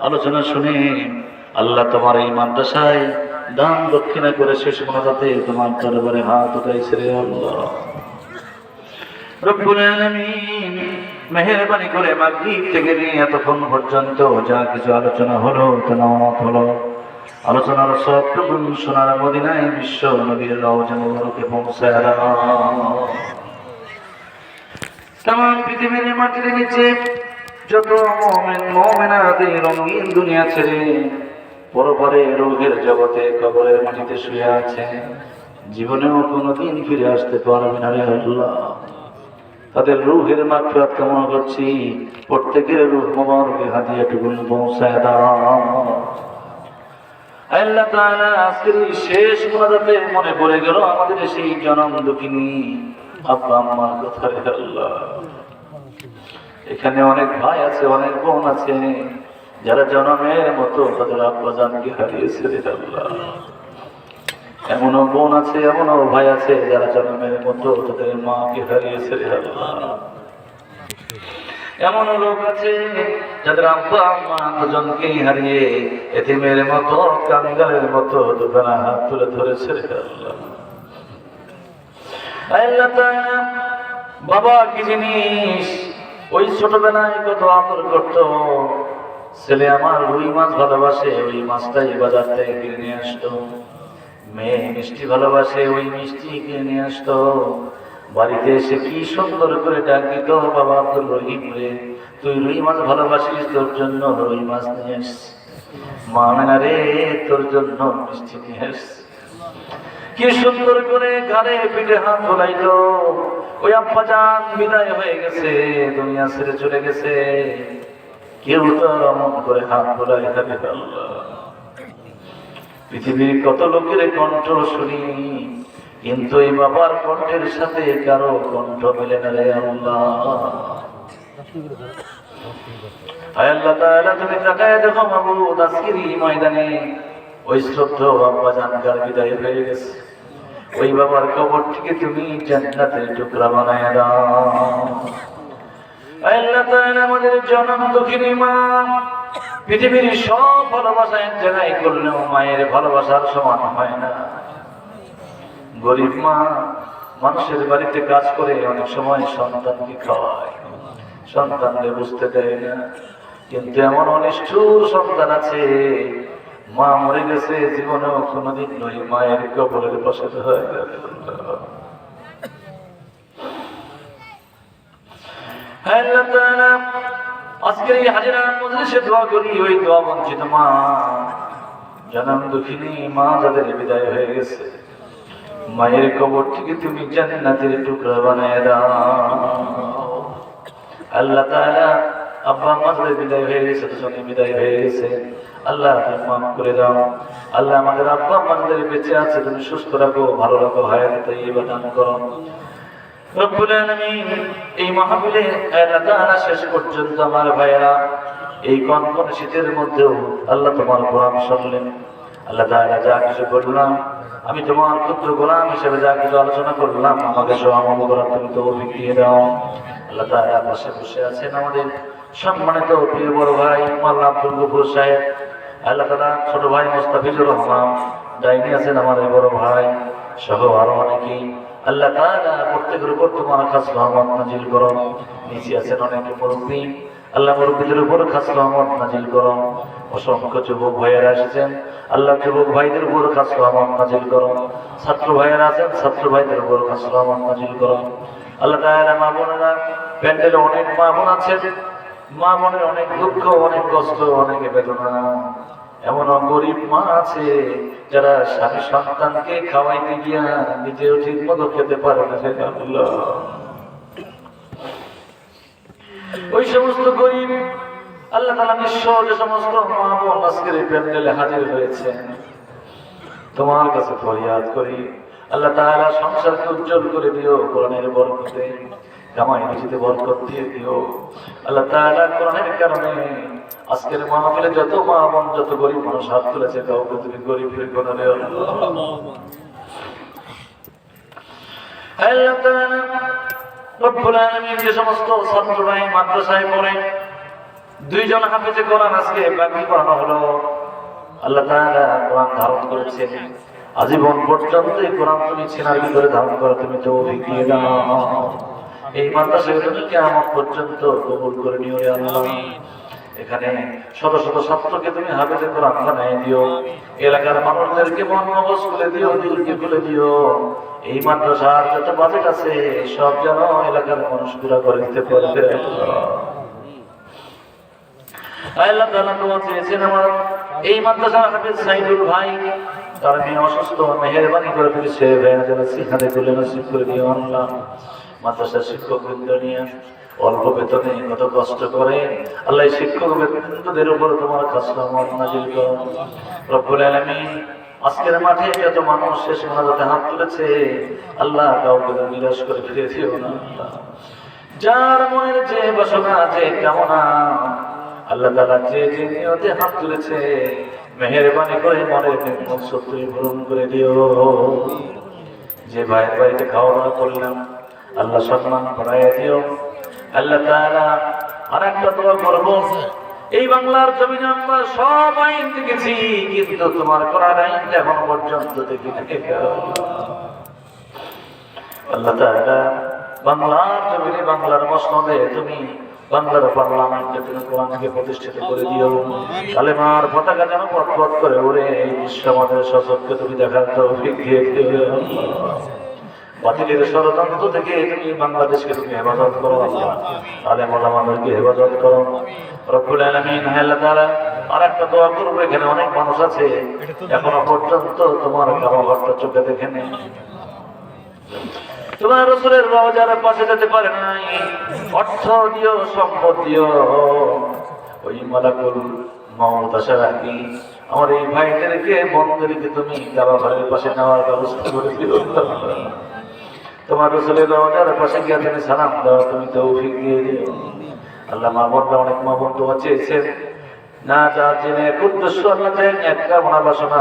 আলোচনা শুনে আল্লাহ তোমার এই মাদ্রাসায় দান দক্ষিণা করে শেষ মোনাজাতে তোমার দরবারে হাত উঠাইছে রে আল্লাহ। করে থেকে নিয়ে এতক্ষণ যা কিছু আলোচনা হলো হলো। আলোচনার মাটির নিচে যত মোমেন মোমেনাতে রঙিন দুনিয়া ছেড়ে পরপরে রোগের জগতে কবরের মাটিতে শুয়ে আছে। জীবনেও কোনোদিন ফিরে আসতে পারবে না রে আল্লাহ। তাদের রুহের মাগফিরাত কামনা করছি। প্রত্যেকের রুহ মোবারকে হাদিয়া টুকুন পৌঁছায় দাও। আল্লাহ তাআলা আজকের শেষ মোনাজাতে মনে পড়ে গেল আমাদের সেই জনম দুঃখিনী আব্বা আম্মার কথা রে আল্লাহ। এখানে অনেক ভাই আছে, অনেক বোন আছে। যারা জনমের মতো তাদের আব্বা জানকে হারিয়েছে আল্লাহ। এমনও বোন আছে, এমনও ভাই আছে যারা জন্মের মতো তাদের মাকে হারিয়েছে রে আল্লাহ। এমন লোক আছে যাদের আব্বা, আম্মা দুজনকে হারিয়ে এতিমের মতো কাঙ্গালের মতো দুখানা হাত তুলে ধরেছে আল্লাহ। বাবা কি জিনিস ওই ছোটবেলায় কত আদর করত। ছেলে আমার রুই মাছ ভালোবাসে, ওই মাছটাই বাজার থেকে কিনে নিয়ে আসতো। মেয়ে মিষ্টি ভালোবাসে, ওই মিষ্টি কিনে নিয়ে আসতো। বাড়িতে এসে কি সুন্দর করে ডাক দিত, বাবা আব্দুল রহিম রে, তুই রুই মাছ ভালোবাসিস, তোর জন্য রুই মাছ নিয়ে আসছি মা মেনা রে, তোর জন্য মিষ্টি নিয়ে আসছি কি সুন্দর করে ঘরে পিঠে হাত তোলাইলো ওই আব্বা যান বিদায় হয়ে গেছে, দুনিয়া ছেড়ে চলে গেছে। কেউ তো আর করে হাত তোলাই থাকে পৃথিবীর কত লোকের কণ্ঠ শুনি, কিন্তু এই বাবার কণ্ঠের সাথে কারও কণ্ঠ মেলে না রে আল্লাহ। আল্লাহ তাআলা, তুমি তাকায় দেখো মাবুদ আজকের ময়দানে। ওই শ্রদ্ধ বাবা জানকার বিদায় হয়ে গেছে? ওই বাবার কবর থেকে তুমি জান্নাতের টুকরা বানায় দাও। আল্লাহ তাআলা আমাদের জনম দুঃখিনী মা, পৃথিবীর সব ভালোবাসা এক জায়গায় করলেও মায়ের ভালোবাসার সমান হয় না। গরিব মা মানুষের বাড়িতে কাজ করে অনেক সময় সন্তানকে খাওয়ায়, সন্তানকে বুঝতে দেয় না। কিন্তু এমন অনিষ্ঠুর সন্তান আছে মা মরে গেছে জীবনেও কোনোদিন নই মায়ের কবরের পাশে হয়। তাআলা, আজকের এই হাজিরা মজলিসে দোয়া করি ওই দোয়া বঞ্চিত মা। জনম দুঃখিনী মা যাদের বিদায় হয়ে গেছে। মায়ের কবর থেকে তুমি জান্নাতের টুকরা বানায় দাও। আল্লাহ তাআলা আব্বা আমাদের বিদায় হয়ে গেছে দুজনে বিদায় হয়ে গেছে। আল্লাহ মাফ করে দাও। আল্লাহ আমাদের আব্বা আমাদের বেঁচে আছে, তুমি সুস্থ রাখো, ভালো রাখো, হায়াত তাইয়্যিবা দান করো। রব্বুল আলামিন, এই মাহফিলে তাআলা শেষ পর্যন্ত আমার ভাইয়েরা, এই কনকন শীতের মধ্যেও আল্লাহ তোমার কোরআন শুনলেন। আল্লাহ তাআলা যা কিছু করলাম আমি তোমার পুত্র গোলাম হিসেবে যা কিছু আলোচনা করলাম, আমাকে সব আমল করার তুমি তৌফিক দিয়ে দাও। আল্লাহ তাআলা পাশে বসে আছেন আমাদের সম্মানিত প্রিয় বড় ভাই মাল্লা আব্দুল সাহেব, আল্লাহ তাআলা ছোট ভাই মোস্তাফিজুর রহমান ডাইনি আছেন আমার এই বড় ভাই সহ আরও অনেকেই। আল্লাহ তাআলা প্রত্যেকের উপর তোমার খাস রহমত নাজিল করো নিচে আছেন অনেকে মুরব্বী। আল্লাহ মুরব্বীদের উপর খাস রহমত নাজিল করো অসংখ্য যুবক ভাইয়েরা এসেছেন। আল্লাহ যুবক ভাইদের উপর খাস রহমত নাজিল করো ছাত্র ভাইয়েরা আছেন, ছাত্র ভাইদের উপর খাস রহমত নাজিল করো আল্লাহ তাআলা মা বোনেরা, প্যান্ডেলে অনেক মা বোন আছেন। মা বোনের অনেক দুঃখ, অনেক কষ্ট, অনেক বেদনা। এমন গরিব মা আছে যারা স্বামী সন্তানকে খাওয়াইতে গিয়া নিজেও ঠিক মতো খেতে পারে না সেটা ওই সমস্ত গরিব, আল্লাহ তালা বিশ্ব যে সমস্ত মা বোন আজকের এই প্যান্ডেলে হাজির হয়েছে তোমার কাছে ফরিয়াদ করি, আল্লাহ তাআলা সংসারকে উজ্জ্বল করে দিও, কোরআনের বরকতে। কামাই রুজিতে বরকত দিয়ে দিও। আল্লাহ তাআলা কোরআনের কারণে আজকের মাহফিলে যত মা বোন, যত গরিব মানুষ হাত তুলেছে, কাউকে তুমি গরিব ফিরে কোরআনে আল্লাহ তাআলা রব্বুল আলামিন যে সমস্ত ছাত্ররা মাদ্রাসায় পড়ে, দুইজন হাফেজে কোরআন আজকে বাকি করানো হলো। আল্লাহ তাআলা কোরআন ধারণ করেছেন। আজীবন পর্যন্ত এই কোরআন তুমি ছিনার ভিতরে ধারণ করো তুমি তো দিয়ে দাও এই মাদ্রাসা তুমি কেমন পর্যন্ত কবুল করে নিও আল্লাহ। এখানে শত শত ছাত্রকে তুমি হাফেজে কোরআন বানাই দিও। এলাকার মানুষদেরকে মন মগজ খুলে দিও দিলকে খুলে দিও। এই মাদ্রাসার যত বাজেট আছে, সব যেন এলাকার মানুষ পুরা করে দিতে পারবে আল্লাহ তাআলা দোয়া চেয়েছেন আমার এই মাদ্রাসার হাফেজ সাইদুল ভাই। তার মেয়ে অসুস্থ, মেহেরবানি করে তুমি সে ভেঙে যেন শিখাতে তুলে নসিব করে দিও আল্লাহ। মাদ্রাসার শিক্ষক বৃন্দ নিয়ে অল্প বেতনে কত কষ্ট করে? আল্লাহ শিক্ষক বৃন্দদের উপর তোমার আলামিন, আজকের মাঠে যত মানুষ শেষ মোনাজাতে হাত তুলেছে, আল্লাহ কাউকে নিরাশ করে ফিরে দিও না। যার মনের যে বাসনা, যে কামনা, আল্লাহ তালা যে যে নিয়তে হাত তুলেছে, মেহরবানি করে মনের নির্মল সত্যি পূরণ করে দিও। যে ভাইয়ের বাড়িতে খাওয়া দাওয়া করলাম আল্লাহ সম্মান করাই দিও। আল্লাহ তাআলা আর একটা দোয়া করব এই বাংলার জমিনে আমরা সব আইন দেখেছি, কিন্তু তোমার করার আইন এখন পর্যন্ত দেখি আল্লাহ তাআলা বাংলার জমিনে বাংলার মসনদে তুমি বাংলার পার্লামেন্টে তুমি কোরআনকে প্রতিষ্ঠিত করে দিও। কালেমার পতাকা যেন পথ করে ওরে এই বিশ্ব আমাদের সচককে তুমি দেখার তৌফিক দিয়ে দিও। বাতিলের ষড়যন্ত্র থেকে তুমি বাংলাদেশকে তুমি হেফাজত করো তাহলে আলেম মানুষকে হেফাজত করো। তাআলা আর একটা এখানে অনেক মানুষ আছে। তোমার চোখে দেখে নেই। তোমার পাশে যেতে পারে অর্থ দিও, সম্পদ দিও। ওই আমার এই ভাইদেরকে, বন্ধুদেরকে তুমি কাবা ঘরের পাশে নেওয়ার ব্যবস্থা করে দিও। তোমার রসুলের রওজার পাশে গিয়ে তুমি সালাম দাও, তুমি তৌফিক দিয়ে দিও। আল্লাহ মা বোনরা, অনেক মা বোন দোয়া চেয়েছেন। না যা জেনে উদ্দেশ্য দুঃস্বর্ণ চাই এক কামনা বাসনা।